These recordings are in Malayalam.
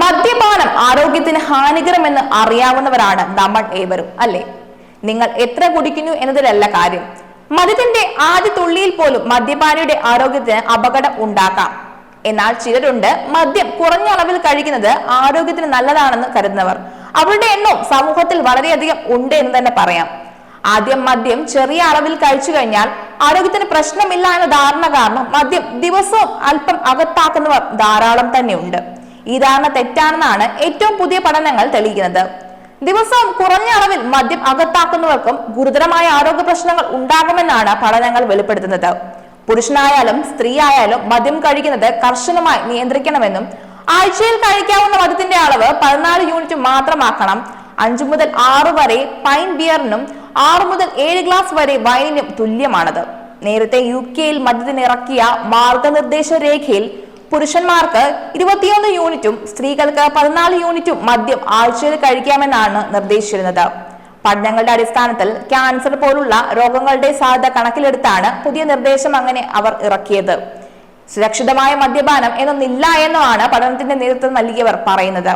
മദ്യപാനം ആരോഗ്യത്തിന് ഹാനികരമെന്ന് അറിയാവുന്നവരാണ് നമ്മൾ ഏവരും അല്ലേ? നിങ്ങൾ എത്ര കുടിക്കുന്നു എന്നതിലല്ല കാര്യം. മദ്യത്തിന്റെ ആദ്യ തുള്ളിയിൽ പോലും മദ്യപാനിയുടെ ആരോഗ്യത്തിന് അപകടം ഉണ്ടാക്കാം. എന്നാൽ ചിലരുണ്ട് മദ്യം കുറഞ്ഞ അളവിൽ കഴിക്കുന്നത് ആരോഗ്യത്തിന് നല്ലതാണെന്ന് കരുതുന്നവർ. അവരുടെ എണ്ണം സമൂഹത്തിൽ വളരെയധികം ഉണ്ട് എന്ന് തന്നെ പറയാം. ആദ്യം മദ്യം ചെറിയ അളവിൽ കഴിച്ചു കഴിഞ്ഞാൽ ആരോഗ്യത്തിന് പ്രശ്നമില്ല എന്ന ധാരണ കാരണം മദ്യം ദിവസവും അല്പം അകത്താക്കുന്നവർ ധാരാളം തന്നെയുണ്ട് ഈ ധാരണ തെറ്റാണെന്നാണ് ഏറ്റവും പുതിയ പഠനങ്ങൾ തെളിയിക്കുന്നത്. ദിവസവും കുറഞ്ഞ അളവിൽ മദ്യം അകത്താക്കുന്നവർക്കും ഗുരുതരമായ ആരോഗ്യ പ്രശ്നങ്ങൾ ഉണ്ടാകുമെന്നാണ് പഠനങ്ങൾ വെളിപ്പെടുത്തുന്നത്. പുരുഷനായാലും സ്ത്രീ ആയാലും മദ്യം കഴിക്കുന്നത് കർശനമായി നിയന്ത്രിക്കണമെന്നും ആഴ്ചയിൽ കഴിക്കാവുന്ന മദ്യത്തിന്റെ അളവ് പതിനാല് യൂണിറ്റ് മാത്രമാക്കണം. അഞ്ചു മുതൽ ആറ് വരെ പൈൻ ബിയറിനും ആറ് മുതൽ ഏഴ് ഗ്ലാസ് വരെ വൈനിനും തുല്യമാണത്. നേരത്തെ യു കെയിൽ മദ്യത്തിന് ഇറക്കിയ മാർഗനിർദ്ദേശ രേഖയിൽ പുരുഷന്മാർക്ക് ഇരുപത്തിയൊന്ന് യൂണിറ്റും സ്ത്രീകൾക്ക് പതിനാല് യൂണിറ്റും മദ്യം ആഴ്ചയിൽ കഴിക്കാമെന്നാണ് നിർദ്ദേശിച്ചിരുന്നത്. പഠനങ്ങളുടെ അടിസ്ഥാനത്തിൽ ക്യാൻസർ പോലുള്ള രോഗങ്ങളുടെ സാധ്യത കണക്കിലെടുത്താണ് പുതിയ നിർദ്ദേശം അങ്ങനെ അവർ ഇറക്കിയത്. സുരക്ഷിതമായ മദ്യപാനം എന്നൊന്നില്ല എന്നുമാണ് പഠനത്തിന്റെ നേതൃത്വം നൽകിയവർ പറയുന്നത്.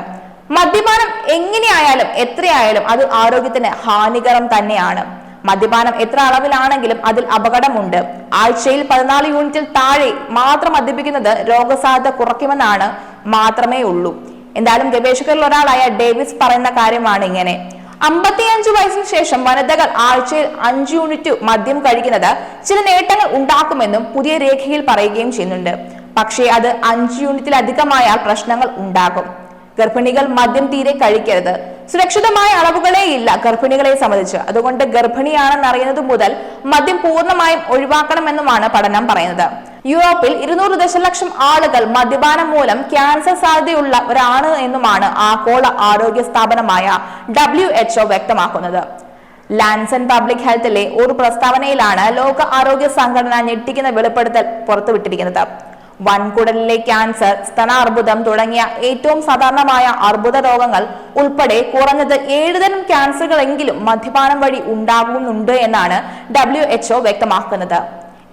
മദ്യപാനം എങ്ങനെയായാലും എത്രയായാലും അത് ആരോഗ്യത്തിന് ഹാനികരം തന്നെയാണ്. മദ്യപാനം എത്ര അളവിലാണെങ്കിലും അതിൽ അപകടമുണ്ട്. ആഴ്ചയിൽ പതിനാല് യൂണിറ്റിൽ താഴെ മാത്രം മദ്യപിക്കുന്നത് രോഗസാധ്യത കുറയ്ക്കുമെന്നാണ് മാത്രമേ ഉള്ളൂ. എന്തായാലും ഗവേഷകരിൽ ഒരാളായ ഡേവിസ് പറയുന്ന കാര്യമാണ് ഇങ്ങനെ. അമ്പത്തിയഞ്ചു വയസ്സിന് ശേഷം വനിതകൾ ആഴ്ചയിൽ അഞ്ച് യൂണിറ്റ് മദ്യം കഴിക്കുന്നത് ചില നേട്ടങ്ങൾ ഉണ്ടാക്കുമെന്നും പുതിയ രേഖയിൽ പറയുകയും ചെയ്യുന്നുണ്ട്. പക്ഷേ അത് അഞ്ച് യൂണിറ്റിലധികമായാൽ പ്രശ്നങ്ങൾ ഉണ്ടാകും. ഗർഭിണികൾ മദ്യം തീരെ കഴിക്കരുത്. സുരക്ഷിതമായ അളവുകളേ ഇല്ല ഗർഭിണികളെ സംബന്ധിച്ച്. അതുകൊണ്ട് ഗർഭിണിയാണെന്ന് അറിയുന്നത് മുതൽ മദ്യം പൂർണമായും ഒഴിവാക്കണമെന്നുമാണ് പഠനം പറയുന്നത്. യൂറോപ്പിൽ ഇരുന്നൂറ് ദശലക്ഷം ആളുകൾ മദ്യപാനം മൂലം ക്യാൻസർ സാധ്യതയുള്ള ഒരാണ് എന്നുമാണ് ആഗോള ആരോഗ്യ സ്ഥാപനമായ ഡബ്ല്യു എച്ച്ഒ വ്യക്തമാക്കുന്നത്. ലാൻസൺ പബ്ലിക് ഹെൽത്തിലെ ഒരു പ്രസ്താവനയിലാണ് ലോക ആരോഗ്യ സംഘടന ഞെട്ടിക്കുന്ന വെളിപ്പെടുത്തൽ പുറത്തുവിട്ടിരിക്കുന്നത്. വൻകുടലിലെ ക്യാൻസർ സ്തനാർബുദം തുടങ്ങിയ ഏറ്റവും സാധാരണമായ അർബുദ രോഗങ്ങൾ ഉൾപ്പെടെ കുറഞ്ഞത് ഏഴുതരം ക്യാൻസറുകളെങ്കിലും മദ്യപാനം വഴി ഉണ്ടാകുന്നുണ്ട് എന്നാണ് ഡബ്ല്യു എച്ച്ഒ വ്യക്തമാക്കുന്നത്.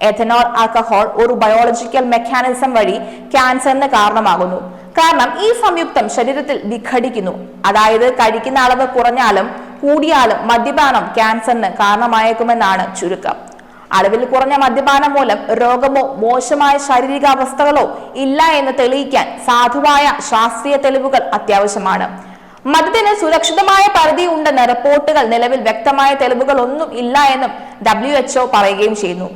എഥനോൾ ആൽക്കഹോൾ ഒരു ബയോളജിക്കൽ മെക്കാനിസം വഴി ക്യാൻസറിന് കാരണമാകുന്നു. കാരണം ഈ സംയുക്തം ശരീരത്തിൽ വിഘടിക്കുന്നു. അതായത് കഴിക്കുന്ന അളവ് കുറഞ്ഞാലും കൂടിയാലും മദ്യപാനം ക്യാൻസറിന് കാരണമായേക്കുമെന്നാണ് ചുരുക്കം. അളവിൽ കുറഞ്ഞ മദ്യപാനം മൂലം രോഗമോ മോശമായ ശാരീരികാവസ്ഥകളോ ഇല്ല എന്ന് തെളിയിക്കാൻ സാധുവായ ശാസ്ത്രീയ തെളിവുകൾ അത്യാവശ്യമാണ്. മദ്യത്തിന് സുരക്ഷിതമായ പരിധി ഉണ്ടെന്ന റിപ്പോർട്ടുകൾ നിലവിൽ വ്യക്തമായ തെളിവുകൾ ഒന്നും ഇല്ല എന്നും ഡബ്ല്യു എച്ച്ഒ പറയുകയും ചെയ്യുന്നു.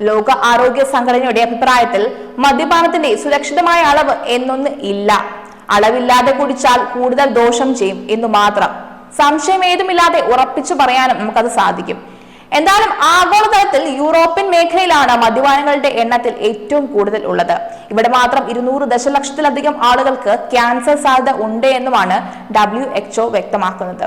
ലോക ആരോഗ്യ സംഘടനയുടെ അഭിപ്രായത്തിൽ മദ്യപാനത്തിന്റെ സുരക്ഷിതമായ അളവ് എന്നൊന്ന് ഇല്ല. അളവില്ലാതെ കുടിച്ചാൽ കൂടുതൽ ദോഷം ചെയ്യും എന്നു മാത്രം. സംശയം ഏതുമില്ലാതെ ഉറപ്പിച്ചു പറയാനും നമുക്കത് സാധിക്കും. എന്തായാലും ആഗോളതലത്തിൽ യൂറോപ്യൻ മേഖലയിലാണ് മദ്യപാനങ്ങളുടെ എണ്ണത്തിൽ ഏറ്റവും കൂടുതൽ ഉള്ളത്. ഇവിടെ മാത്രം ഇരുന്നൂറ് ദശലക്ഷത്തിലധികം ആളുകൾക്ക് ക്യാൻസർ സാധ്യത ഉണ്ട് എന്നുമാണ് ഡബ്ല്യു എച്ച്ഒ വ്യക്തമാക്കുന്നത്.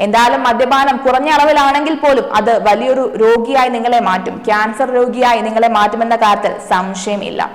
എന്തായാലും മദ്യപാനം കുറഞ്ഞ അളവിലാണെങ്കിൽ പോലും അത് വലിയൊരു രോഗിയായി നിങ്ങളെ മാറ്റും. ക്യാൻസർ രോഗിയായി നിങ്ങളെ മാറ്റുമെന്ന കാര്യത്തിൽ സംശയമില്ല.